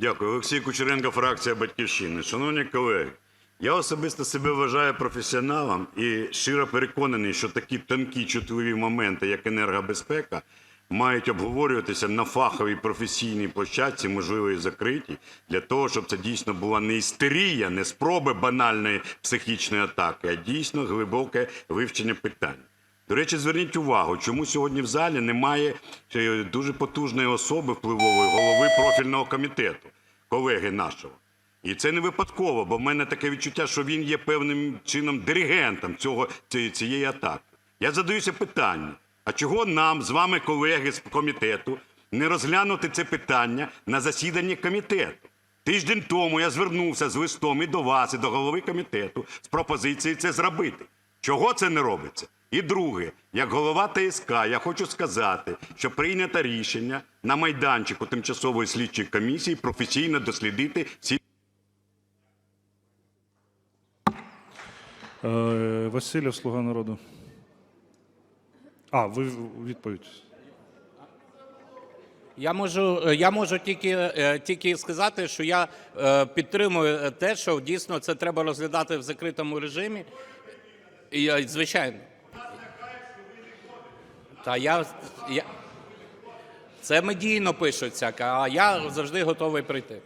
Дякую. Олексій Кучеренко, фракція Батьківщини. Шановні колеги, я особисто себе вважаю професіоналом і щиро переконаний, що такі тонкі чутливі моменти, як енергобезпека, мають обговорюватися на фаховій професійній площадці, можливо, і закритій, для того, щоб це дійсно була не істерія, не спроби банальної психічної атаки, а дійсно глибоке вивчення питань. До речі, зверніть увагу, чому сьогодні в залі немає е, дуже потужної особи впливової голови профільного комітету, колеги нашого. І це не випадково, бо в мене таке відчуття, що він є певним чином диригентом цього, цієї, атаки. Я задаюся питанням, а чого нам з вами, колеги з комітету, не розглянути це питання на засіданні комітету? Тиждень тому я звернувся з листом і до вас, і до голови комітету з пропозицією це зробити. Чого це не робиться? І друге, як голова ТСК, я хочу сказати, що прийнято рішення на майданчику тимчасової слідчої комісії професійно дослідити всі Е, Васильєв, Слуга народу. А, ви відповідь. Я можу, е, я можу тільки, е, тільки сказати, що я е, підтримую те, що дійсно це треба розглядати в закритому режимі. І, звичайно. Та я, я... Це медійно пишуться, а я завжди готовий прийти.